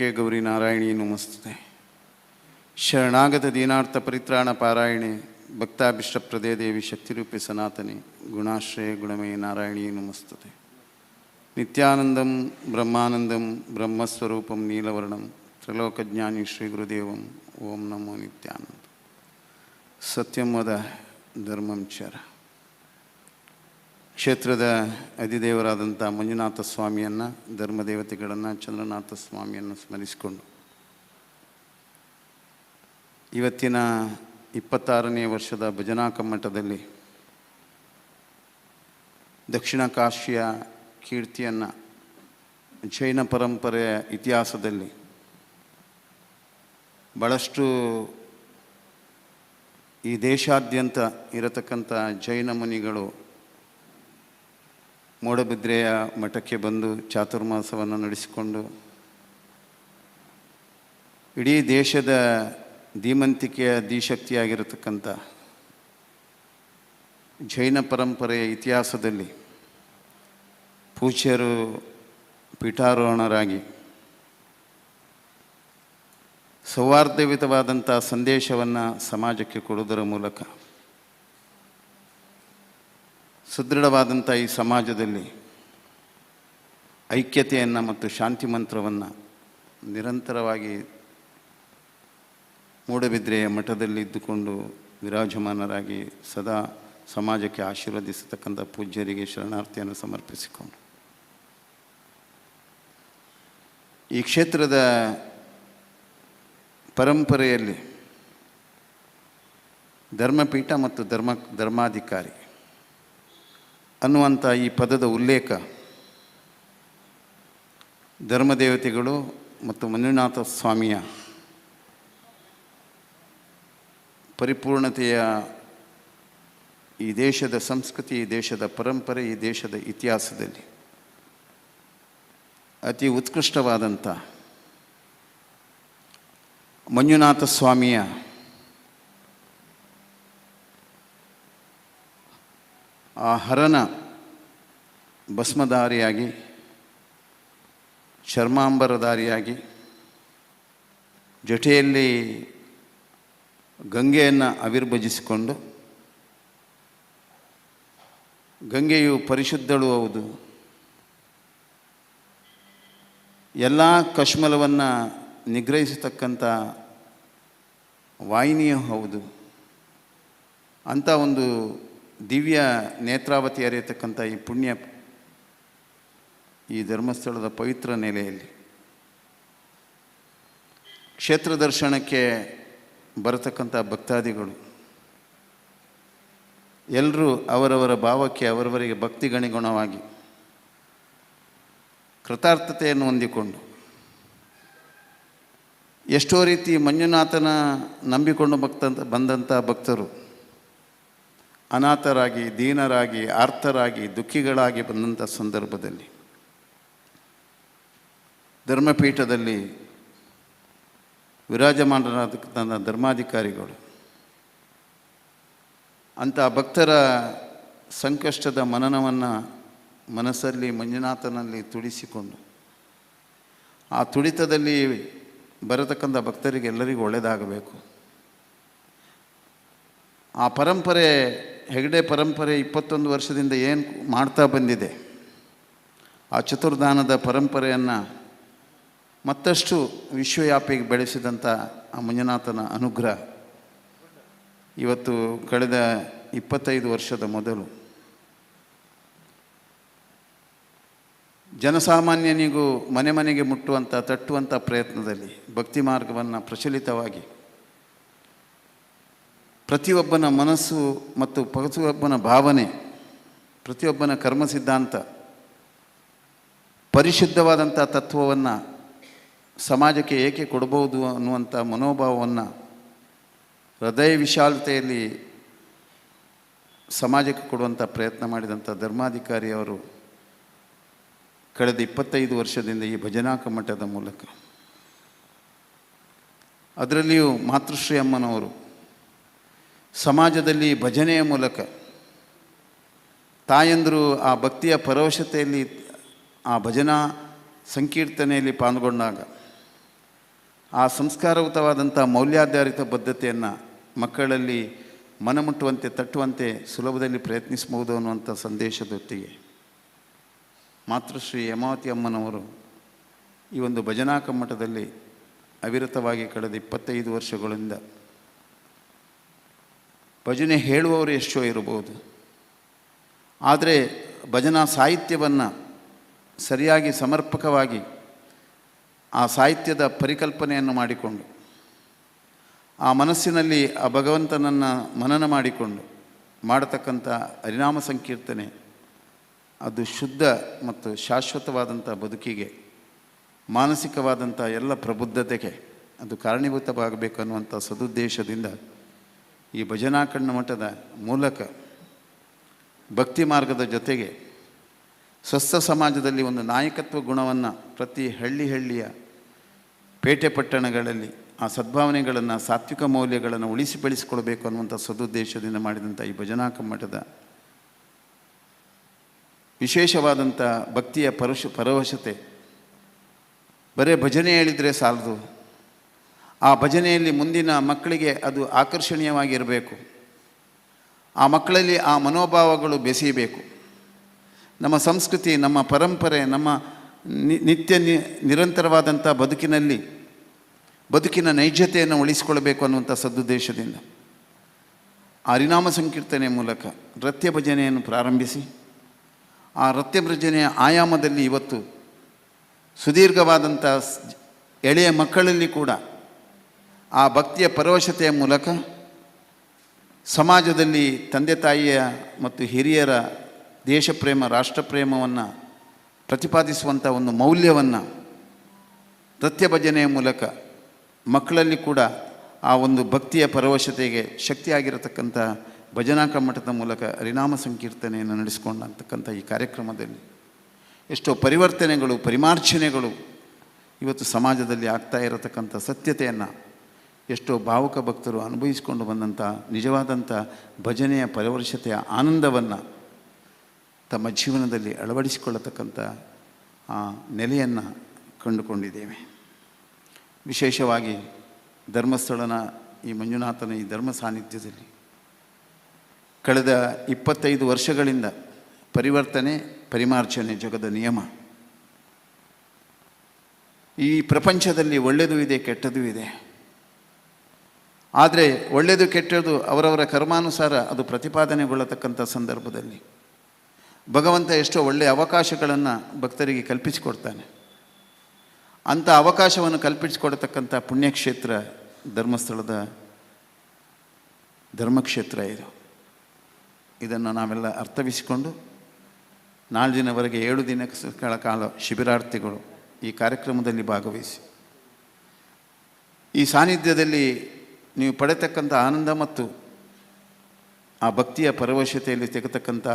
ತ್ರ್ಯಂಬಕೆ ಗೌರಿ ನಾರಾಯಣಿ ನಮಸ್ತೆ ಶರಣಾಗತ ದೀನಾರ್ಥ ಪರಿತ್ರಾಣ ಪಾರಾಯಣೆ, ಭಕ್ತಾಭಿಷ್ಟಪ್ರದೇ ದೇವಿ ಶಕ್ತಿರೂಪಿ ಸನಾತನಿ, ಗುಣಾಶ್ರಯ ಗುಣಮಯ ನಾರಾಯಣಿ ನಮಸ್ತೆ ನಿತ್ಯಾನಂದಂ, ಬ್ರಹ್ಮಾನಂದಂ, ಬ್ರಹ್ಮಸ್ವರೂಪಂ, ನೀಲವರ್ಣಂ, ತ್ರಿಲೋಕಜ್ಞಾನಿ ಶ್ರೀ ಗುರುದೇವಂ, ಓಂ ನಮೋ ನಿತ್ಯಾನಂದ. ಸತ್ಯಂ ವದ ಧರ್ಮಂ ಚರ. ಕ್ಷೇತ್ರದ ಅಧಿದೇವರಾದಂಥ ಮಂಜುನಾಥ ಸ್ವಾಮಿಯನ್ನು, ಧರ್ಮದೇವತೆಗಳನ್ನು, ಚಂದ್ರನಾಥ ಸ್ವಾಮಿಯನ್ನು ಸ್ಮರಿಸಿಕೊಂಡು ಇವತ್ತಿನ ಇಪ್ಪತ್ತಾರನೇ ವರ್ಷದ ಭಜನಾ ಕಮ್ಮಟದಲ್ಲಿ ದಕ್ಷಿಣ ಕಾಶಿಯ ಕೀರ್ತಿಯನ್ನು, ಜೈನ ಪರಂಪರೆಯ ಇತಿಹಾಸದಲ್ಲಿ ಭಾಳಷ್ಟು ಈ ದೇಶಾದ್ಯಂತ ಇರತಕ್ಕಂಥ ಜೈನ ಮುನಿಗಳು ಮೂಡಬಿದ್ರೆಯ ಮಠಕ್ಕೆ ಬಂದು ಚಾತುರ್ಮಾಸವನ್ನು ನಡೆಸಿಕೊಂಡು ಇಡೀ ದೇಶದ ಧೀಮಂತಿಕೆಯ ದಿಶಕ್ತಿಯಾಗಿರತಕ್ಕಂಥ ಜೈನ ಪರಂಪರೆಯ ಇತಿಹಾಸದಲ್ಲಿ ಪೂಜ್ಯರು ಪೀಠಾರೋಹಣರಾಗಿ ಸೌಹಾರ್ದಯುತವಾದಂಥ ಸಂದೇಶವನ್ನು ಸಮಾಜಕ್ಕೆ ಕೊಡುವುದರ ಮೂಲಕ ಸುದೃಢವಾದಂಥ ಈ ಸಮಾಜದಲ್ಲಿ ಐಕ್ಯತೆಯನ್ನು ಮತ್ತು ಶಾಂತಿ ಮಂತ್ರವನ್ನು ನಿರಂತರವಾಗಿ ಮೂಡಬಿದ್ರೆಯ ಮಠದಲ್ಲಿ ಇದ್ದುಕೊಂಡು ವಿರಾಜಮಾನರಾಗಿ ಸದಾ ಸಮಾಜಕ್ಕೆ ಆಶೀರ್ವದಿಸತಕ್ಕಂಥ ಪೂಜ್ಯರಿಗೆ ಶರಣಾರ್ಥಿಯನ್ನು ಸಮರ್ಪಿಸಿಕೊಂಡು. ಈ ಕ್ಷೇತ್ರದ ಪರಂಪರೆಯಲ್ಲಿ ಧರ್ಮಪೀಠ ಮತ್ತು ಧರ್ಮ ಧರ್ಮಾಧಿಕಾರಿ ಅನ್ನುವಂಥ ಈ ಪದದ ಉಲ್ಲೇಖ ಧರ್ಮದೇವತೆಗಳು ಮತ್ತು ಮಂಜುನಾಥ ಸ್ವಾಮಿಯ ಪರಿಪೂರ್ಣತೆಯ ಈ ದೇಶದ ಸಂಸ್ಕೃತಿ, ಈ ದೇಶದ ಪರಂಪರೆ, ಈ ದೇಶದ ಇತಿಹಾಸದಲ್ಲಿ ಅತಿ ಉತ್ಕೃಷ್ಟವಾದಂಥ ಮಂಜುನಾಥ ಸ್ವಾಮಿಯ ಆ ಹರನ ಭಸ್ಮಧಾರಿಯಾಗಿ, ಚರ್ಮಾಂಬರಧಾರಿಯಾಗಿ, ಜೊತೆಯಲ್ಲಿ ಗಂಗೆಯನ್ನು ಆವಿರ್ಭಜಿಸಿಕೊಂಡು ಗಂಗೆಯು ಪರಿಶುದ್ಧಳು ಹೌದು. ಎಲ್ಲ ಕಶ್ಮಲವನ್ನು ನಿಗ್ರಹಿಸತಕ್ಕಂಥ ವಾಹಿನಿಯೂ ಹೌದು. ಅಂಥ ಒಂದು ದಿವ್ಯ ನೇತ್ರಾವತಿ ಹರಿಯತಕ್ಕಂಥ ಈ ಪುಣ್ಯ ಈ ಧರ್ಮಸ್ಥಳದ ಪವಿತ್ರ ನೆಲೆಯಲ್ಲಿ ಕ್ಷೇತ್ರ ದರ್ಶನಕ್ಕೆ ಬರತಕ್ಕಂಥ ಭಕ್ತಾದಿಗಳು ಎಲ್ಲರೂ ಅವರವರ ಭಾವಕ್ಕೆ ಅವರವರಿಗೆ ಭಕ್ತಿಗಣಿಗುಣವಾಗಿ ಕೃತಾರ್ಥತೆಯನ್ನು ಹೊಂದಿಕೊಂಡು ಎಷ್ಟೋ ರೀತಿ ಮಂಜುನಾಥನ ನಂಬಿಕೊಂಡು ಭಕ್ತ ಬಂದಂಥ ಭಕ್ತರು ಅನಾಥರಾಗಿ, ದೀನರಾಗಿ, ಆರ್ಥರಾಗಿ, ದುಃಖಿಗಳಾಗಿ ಬಂದಂಥ ಸಂದರ್ಭದಲ್ಲಿ ಧರ್ಮಪೀಠದಲ್ಲಿ ವಿರಾಜಮಾನರಾದ ಧರ್ಮಾಧಿಕಾರಿಗಳು, ಅಂಥ ಭಕ್ತರ ಸಂಕಷ್ಟದ ಮನನವನ್ನು ಮನಸ್ಸಲ್ಲಿ, ಮಂಜುನಾಥನಲ್ಲಿ ತುಡಿಸಿಕೊಂಡು, ಆ ತುಡಿತದಲ್ಲಿ ಬರತಕ್ಕಂಥ ಭಕ್ತರಿಗೆ ಎಲ್ಲರಿಗೂ ಒಳ್ಳೆಯದಾಗಬೇಕು. ಆ ಪರಂಪರೆ ಹೆಗಡೆ ಪರಂಪರೆ ಇಪ್ಪತ್ತೊಂದು ವರ್ಷದಿಂದ ಏನು ಮಾಡ್ತಾ ಬಂದಿದೆ, ಆ ಚತುರ್ದಾನದ ಪರಂಪರೆಯನ್ನು ಮತ್ತಷ್ಟು ವಿಶ್ವವ್ಯಾಪಿಗೆ ಬೆಳೆಸಿದಂಥ ಆ ಮಂಜುನಾಥನ ಅನುಗ್ರಹ ಇವತ್ತು ಕಳೆದ ಇಪ್ಪತ್ತೈದು ವರ್ಷದ ಮೊದಲು. ಜನಸಾಮಾನ್ಯನಿಗೂ ಮನೆ ಮನೆಗೆ ಮುಟ್ಟುವಂಥ ತಟ್ಟುವಂಥ ಪ್ರಯತ್ನದಲ್ಲಿ ಭಕ್ತಿ ಮಾರ್ಗವನ್ನು ಪ್ರಚಲಿತವಾಗಿ ಪ್ರತಿಯೊಬ್ಬನ ಮನಸ್ಸು ಮತ್ತು ಪ್ರತಿಯೊಬ್ಬನ ಭಾವನೆ, ಪ್ರತಿಯೊಬ್ಬನ ಕರ್ಮ ಸಿದ್ಧಾಂತ ಪರಿಶುದ್ಧವಾದಂಥ ತತ್ವವನ್ನು ಸಮಾಜಕ್ಕೆ ಏಕೆ ಕೊಡಬಹುದು ಅನ್ನುವಂಥ ಮನೋಭಾವವನ್ನು ಹೃದಯ ವಿಶಾಲತೆಯಲ್ಲಿ ಸಮಾಜಕ್ಕೆ ಕೊಡುವಂಥ ಪ್ರಯತ್ನ ಮಾಡಿದಂಥ ಧರ್ಮಾಧಿಕಾರಿಯವರು ಕಳೆದ ಇಪ್ಪತ್ತೈದು ವರ್ಷದಿಂದ ಈ ಭಜನಾ ಮಠದ ಮೂಲಕ. ಅದರಲ್ಲಿಯೂ ಮಾತೃಶ್ರೀ ಅಮ್ಮನವರು ಸಮಾಜದಲ್ಲಿ ಭಜನೆಯ ಮೂಲಕ ತಾಯಂದರು ಆ ಭಕ್ತಿಯ ಪರವಶತೆಯಲ್ಲಿ ಆ ಭಜನಾ ಸಂಕೀರ್ತನೆಯಲ್ಲಿ ಪಾಲ್ಗೊಂಡಾಗ ಆ ಸಂಸ್ಕಾರಯುತವಾದಂಥ ಮೌಲ್ಯಾಧಾರಿತ ಬದ್ಧತೆಯನ್ನು ಮಕ್ಕಳಲ್ಲಿ ಮನಮುಟ್ಟುವಂತೆ, ತಟ್ಟುವಂತೆ ಸುಲಭದಲ್ಲಿ ಪ್ರಯತ್ನಿಸಬಹುದು ಅನ್ನುವಂಥ ಸಂದೇಶದೊತ್ತಿಗೆ ಮಾತೃಶ್ರೀ ಯಮಾವತಿ ಅಮ್ಮನವರು ಈ ಒಂದು ಭಜನಾ ಕಮ್ಮಟದಲ್ಲಿ ಅವಿರತವಾಗಿ ಕಳೆದ ಇಪ್ಪತ್ತೈದು ವರ್ಷಗಳಿಂದ ಭಜನೆ ಹೇಳುವವರು ಎಷ್ಟೋ ಇರಬಹುದು. ಆದರೆ ಭಜನಾ ಸಾಹಿತ್ಯವನ್ನು ಸರಿಯಾಗಿ ಸಮರ್ಪಕವಾಗಿ ಆ ಸಾಹಿತ್ಯದ ಪರಿಕಲ್ಪನೆಯನ್ನು ಮಾಡಿಕೊಂಡು, ಆ ಮನಸ್ಸಿನಲ್ಲಿ ಆ ಭಗವಂತನನ್ನು ಮನನ ಮಾಡಿಕೊಂಡು ಮಾಡತಕ್ಕಂಥ ಹರಿನಾಮ ಸಂಕೀರ್ತನೆ ಅದು ಶುದ್ಧ ಮತ್ತು ಶಾಶ್ವತವಾದಂಥ ಬದುಕಿಗೆ, ಮಾನಸಿಕವಾದಂಥ ಎಲ್ಲ ಪ್ರಬುದ್ಧತೆಗೆ ಅದು ಕಾರಣೀಭೂತವಾಗಬೇಕು ಅನ್ನುವಂಥ ಸದುದ್ದೇಶದಿಂದ ಈ ಭಜನಾ ಕಣ್ಣ ಮಠದ ಮೂಲಕ ಭಕ್ತಿ ಮಾರ್ಗದ ಜೊತೆಗೆ ಸ್ವಸ್ಥ ಸಮಾಜದಲ್ಲಿ ಒಂದು ನಾಯಕತ್ವ ಗುಣವನ್ನು ಪ್ರತಿ ಹಳ್ಳಿ ಹಳ್ಳಿಯ ಪೇಟೆ ಪಟ್ಟಣಗಳಲ್ಲಿ ಆ ಸದ್ಭಾವನೆಗಳನ್ನು, ಸಾತ್ವಿಕ ಮೌಲ್ಯಗಳನ್ನು ಉಳಿಸಿ ಬೆಳೆಸಿಕೊಳ್ಬೇಕು ಅನ್ನುವಂಥ ಸದುದ್ದೇಶದಿಂದ ಮಾಡಿದಂಥ ಈ ಭಜನಾ ಕಮ್ಮಟದ ವಿಶೇಷವಾದಂಥ ಭಕ್ತಿಯ ಪರಶು ಪರವಶತೆ. ಬರೇ ಭಜನೆ ಹೇಳಿದರೆ ಸಾಲದು. ಆ ಭಜನೆಯಲ್ಲಿ ಮುಂದಿನ ಮಕ್ಕಳಿಗೆ ಅದು ಆಕರ್ಷಣೀಯವಾಗಿರಬೇಕು. ಆ ಮಕ್ಕಳಲ್ಲಿ ಆ ಮನೋಭಾವಗಳು ಬೆಸೆಯಬೇಕು ನಮ್ಮ ಸಂಸ್ಕೃತಿ, ನಮ್ಮ ಪರಂಪರೆ, ನಮ್ಮ ನಿತ್ಯ ನಿರಂತರವಾದಂಥ ಬದುಕಿನಲ್ಲಿ, ಬದುಕಿನ ನೈಜತೆಯನ್ನು ಉಳಿಸಿಕೊಳ್ಳಬೇಕು ಅನ್ನುವಂಥ ಸದುದ್ದೇಶದಿಂದ. ಹರಿನಾಮ ಸಂಕೀರ್ತನೆ ಮೂಲಕ ನೃತ್ಯ ಭಜನೆಯನ್ನು ಪ್ರಾರಂಭಿಸಿ, ಆ ನೃತ್ಯ ಭಜನೆಯ ಆಯಾಮದಲ್ಲಿ ಇವತ್ತು ಸುದೀರ್ಘವಾದಂಥ ಎಳೆಯ ಮಕ್ಕಳಲ್ಲಿ ಕೂಡ ಆ ಭಕ್ತಿಯ ಪರವಶತೆಯ ಮೂಲಕ ಸಮಾಜದಲ್ಲಿ ತಂದೆ ತಾಯಿಯ ಮತ್ತು ಹಿರಿಯರ ದೇಶಪ್ರೇಮ, ರಾಷ್ಟ್ರಪ್ರೇಮವನ್ನು ಪ್ರತಿಪಾದಿಸುವಂಥ ಒಂದು ಮೌಲ್ಯವನ್ನು ನೃತ್ಯ ಭಜನೆಯ ಮೂಲಕ ಮಕ್ಕಳಲ್ಲಿ ಕೂಡ ಆ ಒಂದು ಭಕ್ತಿಯ ಪರವಶತೆಗೆ ಶಕ್ತಿಯಾಗಿರತಕ್ಕಂಥ ಭಜನಾ ಕಮ್ಮಟದ ಮೂಲಕ ಹರಿನಾಮ ಸಂಕೀರ್ತನೆಯನ್ನು ನಡೆಸಿಕೊಂಡಂತಕ್ಕಂಥ ಈ ಕಾರ್ಯಕ್ರಮದಲ್ಲಿ ಎಷ್ಟೋ ಪರಿವರ್ತನೆಗಳು ಪರಿಮಾರ್ಜನೆಗಳು ಇವತ್ತು ಸಮಾಜದಲ್ಲಿ ಆಗ್ತಾ ಇರತಕ್ಕಂಥ ಸತ್ಯತೆಯನ್ನು ಎಷ್ಟೋ ಭಾವುಕ ಭಕ್ತರು ಅನುಭವಿಸಿಕೊಂಡು ಬಂದಂಥ ನಿಜವಾದಂಥ ಭಜನೆಯ ಪರವರ್ಷತೆಯ ಆನಂದವನ್ನು ತಮ್ಮ ಜೀವನದಲ್ಲಿ ಅಳವಡಿಸಿಕೊಳ್ಳತಕ್ಕಂಥ ಆ ನೆಲೆಯನ್ನು ಕಂಡುಕೊಂಡಿದ್ದೇವೆ. ವಿಶೇಷವಾಗಿ ಧರ್ಮಸ್ಥಳನ ಈ ಮಂಜುನಾಥನ ಈ ಧರ್ಮ ಸಾನ್ನಿಧ್ಯದಲ್ಲಿ ಕಳೆದ ಇಪ್ಪತ್ತೈದು ವರ್ಷಗಳಿಂದ ಪರಿವರ್ತನೆ ಪರಿಮಾರ್ಜನೆ ಜಗದ ನಿಯಮ. ಈ ಪ್ರಪಂಚದಲ್ಲಿ ಒಳ್ಳೆಯದೂ ಇದೆ, ಕೆಟ್ಟದೂ ಇದೆ. ಆದರೆ ಒಳ್ಳೆಯದು ಕೆಟ್ಟದ್ದು ಅವರವರ ಕರ್ಮಾನುಸಾರ ಅದು ಪ್ರತಿಪಾದನೆಗೊಳ್ಳತಕ್ಕಂಥ ಸಂದರ್ಭದಲ್ಲಿ. ಭಗವಂತ ಎಷ್ಟೋ ಒಳ್ಳೆಯ ಅವಕಾಶಗಳನ್ನು ಭಕ್ತರಿಗೆ ಕಲ್ಪಿಸಿಕೊಡ್ತಾನೆ. ಅಂಥ ಅವಕಾಶವನ್ನು ಕಲ್ಪಿಸಿಕೊಡತಕ್ಕಂಥ ಪುಣ್ಯಕ್ಷೇತ್ರ ಧರ್ಮಸ್ಥಳದ ಧರ್ಮಕ್ಷೇತ್ರ ಇದು. ಇದನ್ನು ನಾವೆಲ್ಲ ಅರ್ಥವಿಸಿಕೊಂಡು ದಿನವರೆಗೆ ಏಳು ದಿನಗಳ ಕಾಲ ಶಿಬಿರಾರ್ಥಿಗಳು ಈ ಕಾರ್ಯಕ್ರಮದಲ್ಲಿ ಭಾಗವಹಿಸಿ. ಈ ಸಾನ್ನಿಧ್ಯದಲ್ಲಿ ನೀವು ಪಡೆತಕ್ಕಂಥ ಆನಂದ ಮತ್ತು ಆ ಭಕ್ತಿಯ ಪರವಶತೆಯಲ್ಲಿ ತೆಗೆತಕ್ಕಂಥ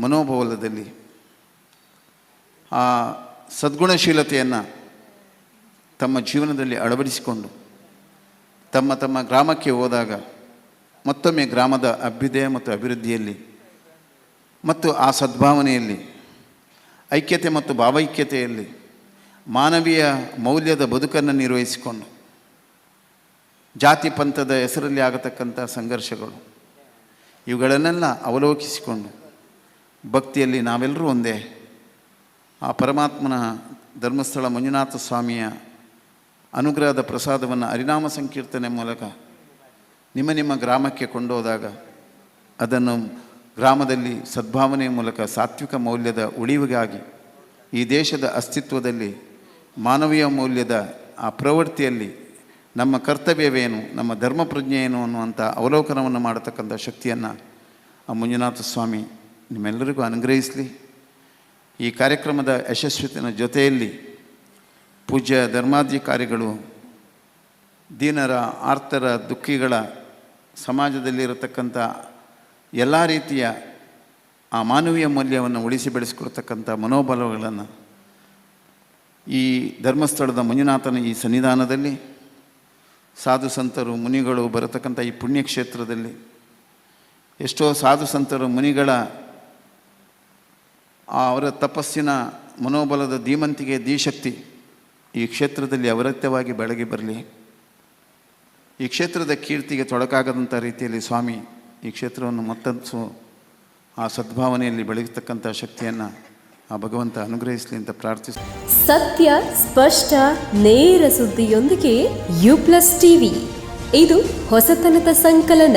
ಮನೋಭಾವದಲ್ಲಿ ಆ ಸದ್ಗುಣಶೀಲತೆಯನ್ನು ತಮ್ಮ ಜೀವನದಲ್ಲಿ ಅಳವಡಿಸಿಕೊಂಡು ತಮ್ಮ ತಮ್ಮ ಗ್ರಾಮಕ್ಕೆ ಹೋದಾಗ ಮತ್ತೊಮ್ಮೆ ಗ್ರಾಮದ ಅಭ್ಯುದಯ ಮತ್ತು ಅಭಿವೃದ್ಧಿಯಲ್ಲಿ ಮತ್ತು ಆ ಸದ್ಭಾವನೆಯಲ್ಲಿ, ಐಕ್ಯತೆ ಮತ್ತು ಭಾವೈಕ್ಯತೆಯಲ್ಲಿ ಮಾನವೀಯ ಮೌಲ್ಯದ ಬದುಕನ್ನು ನಿರ್ವಹಿಸಿಕೊಂಡು ಜಾತಿ ಪಂಥದ ಹೆಸರಲ್ಲಿ ಆಗತಕ್ಕಂಥ ಸಂಘರ್ಷಗಳು. ಇವುಗಳನ್ನೆಲ್ಲ ಅವಲೋಕಿಸಿಕೊಂಡು ಭಕ್ತಿಯಲ್ಲಿ ನಾವೆಲ್ಲರೂ ಒಂದೇ. ಆ ಪರಮಾತ್ಮನ ಧರ್ಮಸ್ಥಳ ಮಂಜುನಾಥ ಸ್ವಾಮಿಯ ಅನುಗ್ರಹದ ಪ್ರಸಾದವನ್ನು ಹರಿನಾಮ ಸಂಕೀರ್ತನೆ ಮೂಲಕ ನಿಮ್ಮ ನಿಮ್ಮ ಗ್ರಾಮಕ್ಕೆ ಕೊಂಡೋದಾಗ ಅದನ್ನು ಗ್ರಾಮದಲ್ಲಿ ಸದ್ಭಾವನೆಯ ಮೂಲಕ ಸಾತ್ವಿಕ ಮೌಲ್ಯದ ಉಳಿವಿಗಾಗಿ ಈ ದೇಶದ ಅಸ್ತಿತ್ವದಲ್ಲಿ ಮಾನವೀಯ ಮೌಲ್ಯದ ಆ ಪ್ರವೃತ್ತಿಯಲ್ಲಿ ನಮ್ಮ ಕರ್ತವ್ಯವೇನು, ನಮ್ಮ ಧರ್ಮ ಪ್ರಜ್ಞೆ ಏನು ಅನ್ನುವಂಥ ಅವಲೋಕನವನ್ನು ಮಾಡತಕ್ಕಂಥ ಶಕ್ತಿಯನ್ನು ಆ ಮಂಜುನಾಥ ಸ್ವಾಮಿ ನಿಮ್ಮೆಲ್ಲರಿಗೂ ಅನುಗ್ರಹಿಸಲಿ. ಈ ಕಾರ್ಯಕ್ರಮದ ಯಶಸ್ವಿತನ ಜೊತೆಯಲ್ಲಿ ಪೂಜ್ಯ ಧರ್ಮಾಧಿಕಾರಿಗಳು, ದೀನರ ಆರ್ತರ ದುಃಖಿಗಳ ಸಮಾಜದಲ್ಲಿರತಕ್ಕಂಥ ಎಲ್ಲ ರೀತಿಯ ಆ ಮಾನವೀಯ ಮೌಲ್ಯವನ್ನು ಉಳಿಸಿ ಬೆಳೆಸಿಕೊಡ್ತಕ್ಕಂಥ ಮನೋಬಲಗಳನ್ನು ಈ ಧರ್ಮಸ್ಥಳದ ಮಂಜುನಾಥನ ಈ ಸನ್ನಿಧಾನದಲ್ಲಿ ಸಾಧು ಸಂತರು, ಮುನಿಗಳು ಬರತಕ್ಕಂಥ ಈ ಪುಣ್ಯಕ್ಷೇತ್ರದಲ್ಲಿ ಎಷ್ಟೋ ಸಾಧು ಸಂತರು, ಮುನಿಗಳ ಅವರ ತಪಸ್ಸಿನ ಮನೋಬಲದ ಧೀಮಂತಿಗೆ ಧೀಶಕ್ತಿ ಈ ಕ್ಷೇತ್ರದಲ್ಲಿ ಅವರತ್ಯವಾಗಿ ಬೆಳಗಿ ಬರಲಿ. ಈ ಕ್ಷೇತ್ರದ ಕೀರ್ತಿಗೆ ತೊಡಕಾಗದಂಥ ರೀತಿಯಲ್ಲಿ ಸ್ವಾಮಿ ಈ ಕ್ಷೇತ್ರವನ್ನು ಮತ್ತೊಂದು ಆ ಸದ್ಭಾವನೆಯಲ್ಲಿ ಬೆಳಗತಕ್ಕಂಥ ಶಕ್ತಿಯನ್ನು ಆ ಭಗವಂತ ಅನುಗ್ರಹಿಸಲಿ ಅಂತ ಪ್ರಾರ್ಥಿಸಿ ಸತ್ಯ, ಸ್ಪಷ್ಟ, ನೇರ ಸುದ್ದಿಯೊಂದಿಗೆ ಯು ಪ್ಲಸ್ ಟಿವಿ. ಇದು ಹೊಸತನದ ಸಂಕಲನ.